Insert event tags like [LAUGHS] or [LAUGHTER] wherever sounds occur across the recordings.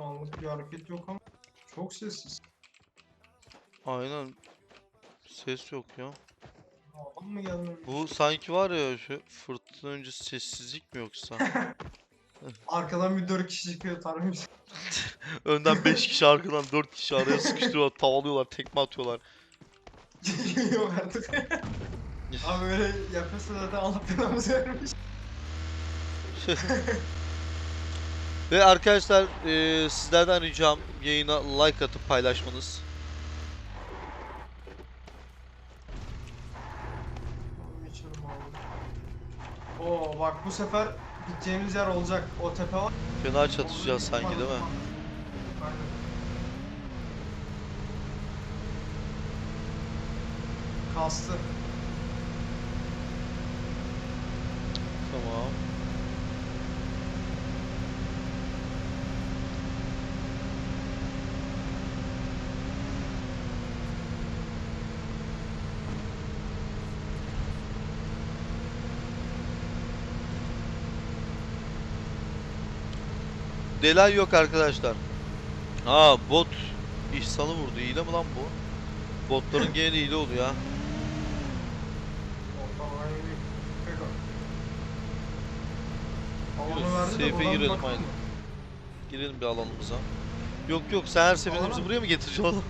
Şu anlık bir hareket yok ama çok sessiz. Aynen. Ses yok ya. Adam mı gelmemiş? Bu sanki var ya şu fırtına öncesi sessizlik mi yoksa? [LAUGHS] Arkadan bir dört kişi çıkıyor tarım [LAUGHS] Önden 5 kişi arkadan 4 kişi araya sıkıştırıyorlar, tavalıyorlar, tekme atıyorlar. [LAUGHS] yok artık. Abi böyle yapıyorsa zaten belamızı vermiş. Ve arkadaşlar eee, sizlerden ricam yayına like atıp paylaşmanız. Oo bak bu sefer gideceğimiz yer olacak. O tepe var. Fena çatışacağız sanki değil mi? Aynen. Kastı. Tamam. Delay yok arkadaşlar. Aa bot İhsan'ı vurdu. Hile mi lan bu? Botların gene de hile oluyor ha. Buradan girelim, mı? Girelim bir alanımıza. Yok yok sen her seferinde bizi buraya mı getireceksin oğlum?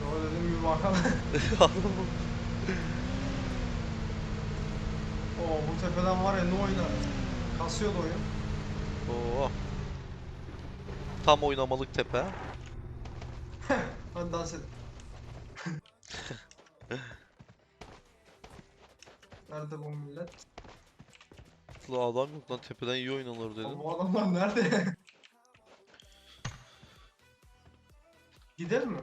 Yo dedim bir bakalım. [LAUGHS] Oo bu tepeden var ya ne oynar. Kasıyordu oyun. Oo. Tam oynamalık tepe. Hadi dans et. Nerede bu millet? La adam yok lan tepeden iyi oynanır dedim. Bu adamlar nerede? Gidelim mi?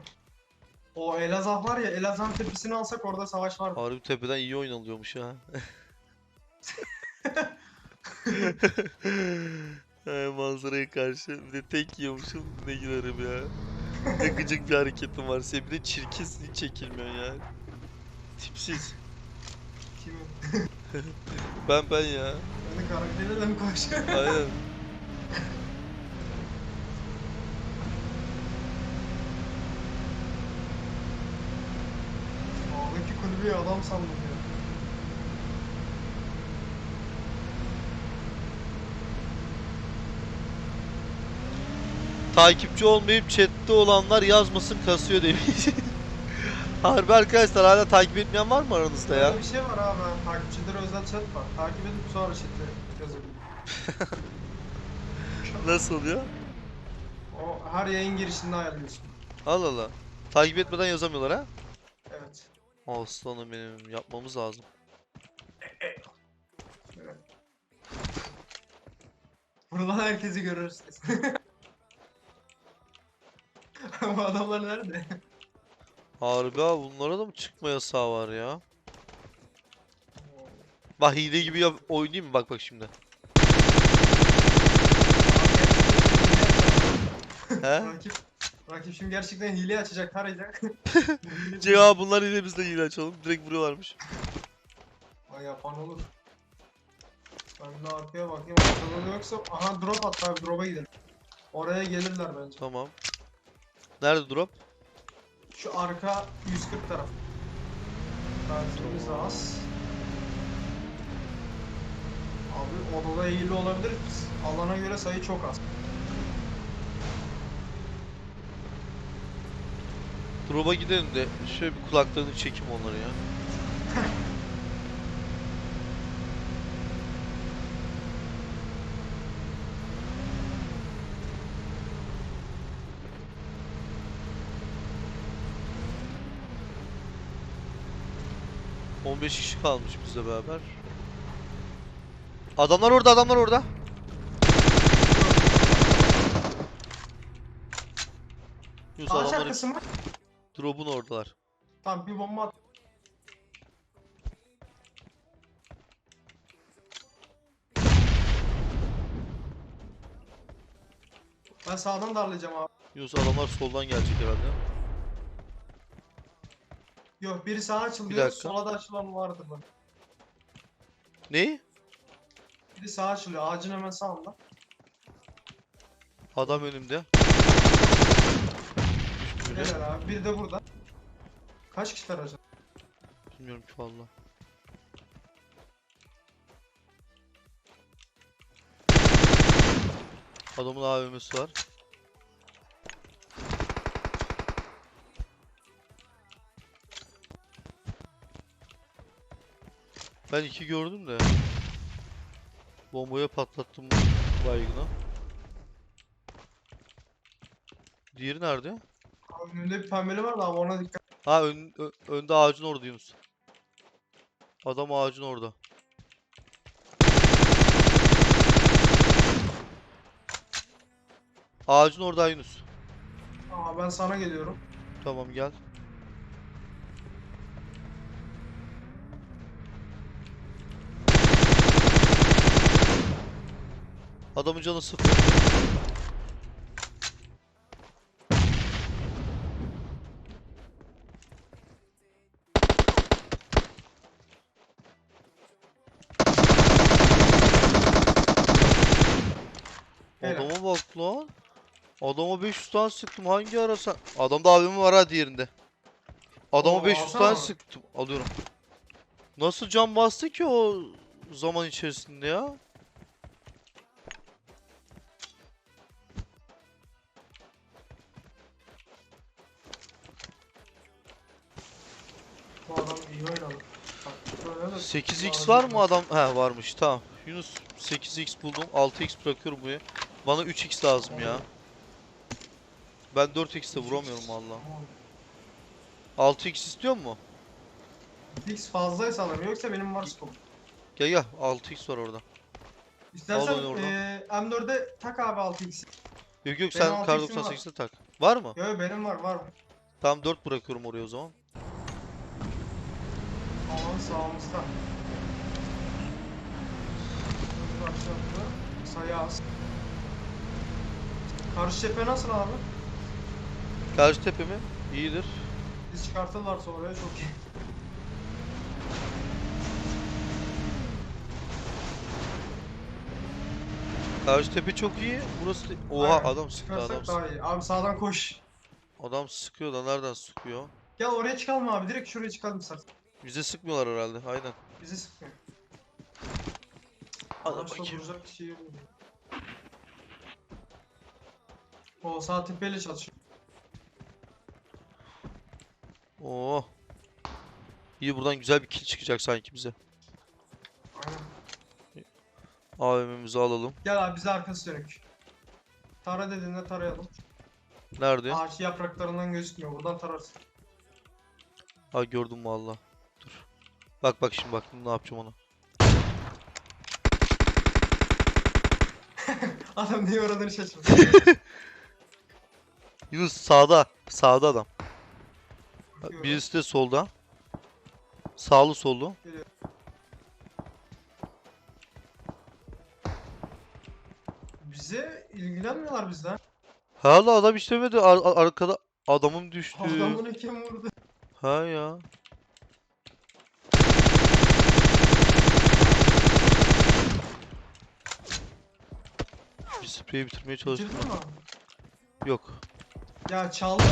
O Elazığ var ya Elazığ'ın tepesini alsak orada savaş var. Harbi tepeden iyi oynanıyormuş ha. [LAUGHS] [LAUGHS] He, manzaraya karşı bir de tek yiyormuşum ne gülerim ya. Ne gıcık bir hareketim var. Sen bir de çirkinsin hiç çekilmiyorsun ya. Tipsiz. Kimi? [LAUGHS] Ben ben ya. Beni karakteriyle mi konuşuyor? Aynen. Ağdaki kulübeyi adam sandım ya. Takipçi olmayıp chatte olanlar yazmasın kasıyor demiş. [LAUGHS] Harbi arkadaşlar hala takip etmeyen var mı aranızda ya? Böyle bir şey var abi. Takipçilere özel chat var. Takip edip sonra chat'e yazabiliyor. [LAUGHS] Nasıl oluyor? O her yayın girişinde ayarlıyorsun. Allah Allah. Takip etmeden yazamıyorlar ha? Evet. Aslanım benim yapmamız lazım. Buradan herkesi görürsünüz. [LAUGHS] Bu adamlar nerede? Harbi abi bunlara da mı çıkma yasağı var ya? Bak hile gibi yap oynayayım mı? Bak bak şimdi. He? Rakip, rakip şimdi gerçekten hile açacak, tarayacak. [LAUGHS] Cevap bunlar hile biz de hile açalım. Direkt vuruyorlarmış. Ay yapan olur. Ben de arkaya bakayım arkada da yoksa aha drop at abi drop'a gidelim. Oraya gelirler bence. Tamam. Nerede drop? Şu arka 140 taraf. Benzinimiz az. Abi odada hile olabilir. Alana göre sayı çok az. Drop'a gidelim de şöyle bir kulaklarını çekeyim onları ya. [LAUGHS] On beş kişi kalmış bizle beraber. Adamlar orada, adamlar orada. Yunus Ağaç adamlar arkası mı? drop'un oradalar. Tamam bir bomba at. Ben sağdan darlayacağım abi. Yunus adamlar soldan gelecek herhalde. Yok biri sağa açılıyor, dakika. sola da açılan vardır bak. Ne? Biri sağa açılıyor, ağacın hemen sağında. Adam önümde. Biri. Helal abi. Bir de burada. Kaç kişiler acaba? Bilmiyorum ki valla. Adamın AVM'si var. Ben iki gördüm de. Bombaya patlattım baygını. Diğeri nerede? Abi önünde bir pembeli var da abi ona dikkat. Ha ön, ö- önde ağacın orada Yunus. Adam ağacın orada. Ağacın orada Yunus. Aa ben sana geliyorum. Tamam gel. Adamın canı sıfır. Adama bak lan. Adama 500 tane sıktım. Hangi ara sen? Adamda abimi var ha diğerinde. Adama Oo, 500 tane sıktım. Alıyorum. Nasıl can bastı ki o zaman içerisinde ya? Bu adam iyi oynadı. Bak, böyle de 8x bazı- var mı adam? He varmış tamam. Yunus 8x buldum. 6x bırakıyorum buraya. Bana 3x lazım ya. Ben 4x de vuramıyorum valla. Tamam. 6x istiyor mu? X fazlaysa alırım yoksa benim var scope. Gel gel 6x var orada. İstersen Al onu oradan. eee M4'e tak abi 6x. Yok yok Benim sen kar 6x'im var. 98'de tak. Var mı? Yo yo, benim var var. Tamam 4 bırakıyorum oraya o zaman. Aman sağımızda. Öbür aşağıda sayı az. Karşı cephe nasıl abi? Karşı tepe mi? İyidir. Biz çıkartırlarsa oraya çok iyi. Karşı tepe çok iyi. Burası Oha Aynen, adam sıkıyor adam iyi. Abi sağdan koş. Adam sıkıyor da nereden sıkıyor? Gel oraya çıkalım abi. Direkt şuraya çıkalım istersen. Bize sıkmıyorlar herhalde. Aynen. Bizi sıkmıyor. Hadi Araçta bakayım. duracak kişi yok. O sağ tepeyle çalışıyor. Oo. İyi buradan güzel bir kill çıkacak sanki bize. Aynen. AVM'mizi alalım. Gel abi bize arkası dönük. Tara dediğinde tarayalım. Nerede? Ağaç yapraklarından gözükmüyor. Buradan tararsın. Ha gördüm valla. Bak bak şimdi bak ne yapacağım ona. [LAUGHS] Adam niye uğradığını şaşırdı. [LAUGHS] Yunus sağda. Sağda adam. Bakıyorum. Birisi de solda. Sağlı sollu. Bize ilgilenmiyorlar bizden. Hala adam işlemedi. Ar- ar- arkada adamım düştü. Adamını kim vurdu? Ha ya. Spreyi bitirmeye çalıştım. Bitirdin mi? Yok. Ya çaldı mı?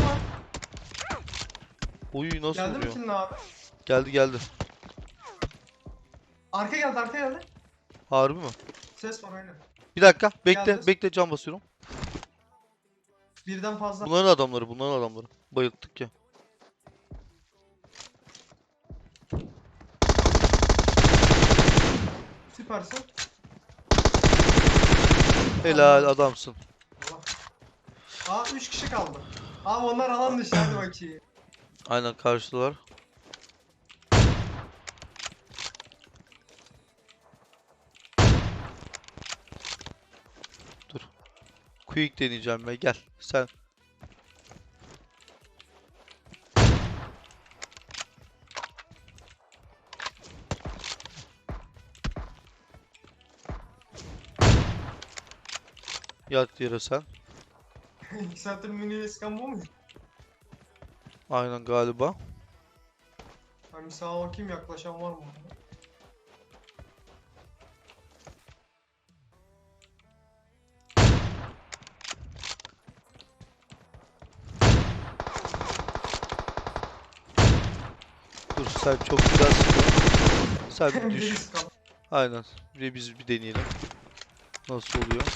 Oy nasıl Geldi mi vuruyor? killin abi? Geldi geldi. Arka geldi arka geldi. Harbi mi? Ses var aynen. Bir dakika. Bekle. Geldi. Bekle can basıyorum. Birden fazla. Bunların adamları. Bunların adamları. Bayılttık ya. Süpersin. Helal adamsın. Aa 3 kişi kaldı. Abi onlar alan dışı hadi bakayım. Aynen karşılar. Dur. Quick deneyeceğim ben. Gel. Sen. Yat yere sen. İki saattir mini eskan bu mu? Aynen galiba. Ben bir sağa bakayım yaklaşan var mı? Dur sen çok güzel sıkıyorsun. Sen [LAUGHS] düş. Aynen. Bir biz bir deneyelim. Nasıl oluyor?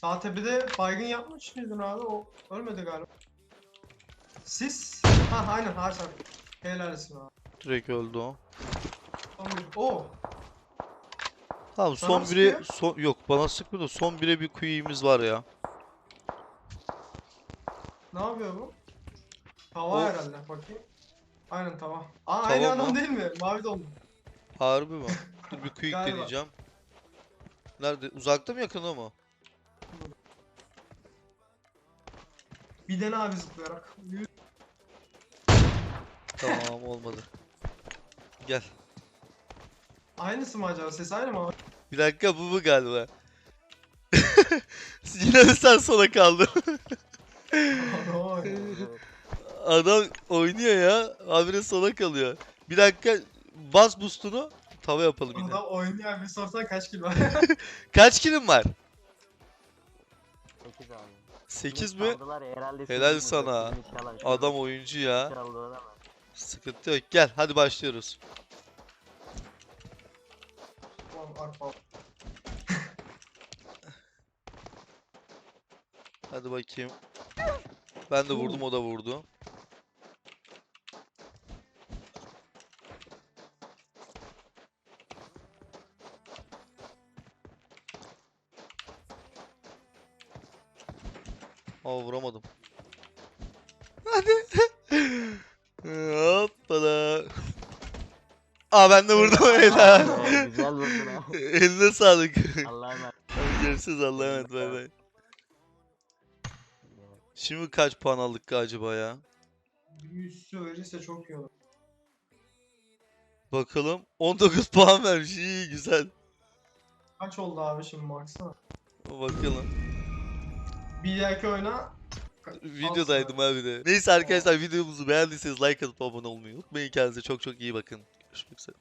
Sağ tepede baygın yapmış mıydın abi? O ölmedi galiba. Siz? Ha aynen Hasan. Helalsin abi. Direkt öldü o. Son bir. Oo. Tamam Sana son mı bire sıkıyor? son yok bana sıkmıyor da son bire bir kuyumuz var ya. Ne yapıyor bu? Tava O- herhalde bakayım. Aynen tava. Aa Tava aynı mı? adam değil mi? Mavi donlu. Harbi mi? [LAUGHS] Dur bir Galiba. deneyeceğim. Nerede? Uzakta mı yakında mı? Bir dene abi zıplayarak. Tamam olmadı. Gel. Aynısı mı acaba? Ses aynı mı? Bir dakika bu bu galiba. [LAUGHS] Yine mi sen sona kaldın? Adam oynuyor ya. Habire sona kalıyor. Bir dakika bas boostunu. Tava yapalım yine. Adam oynuyor bir sorsan kaç kilo [LAUGHS] var? Kaç kilim var? 8 abi. 8 Simit mi? herhalde Helal sana. Adam oyuncu ya. Sıkıntı yok. Gel hadi başlıyoruz. Hadi bakayım. Ben de vurdum o da vurdu. Aa vuramadım. Hadi. Hoppala. Aa ben de vurdum. Ee, Güzel vurdun. Eline sağlık. Allah'a emanet. Görüşürüz Allah'a emanet bay bay. Şimdi kaç puan aldık acaba ya? Bir üstü verirse çok iyi olur. Bakalım. 19 puan vermiş. İyi güzel. Kaç oldu abi şimdi baksana. Bakalım. Bir dahaki oyna. Videodaydım abi de. Neyse arkadaşlar videomuzu beğendiyseniz like atıp abone olmayı unutmayın. Kendinize çok çok iyi bakın. Görüşmek üzere.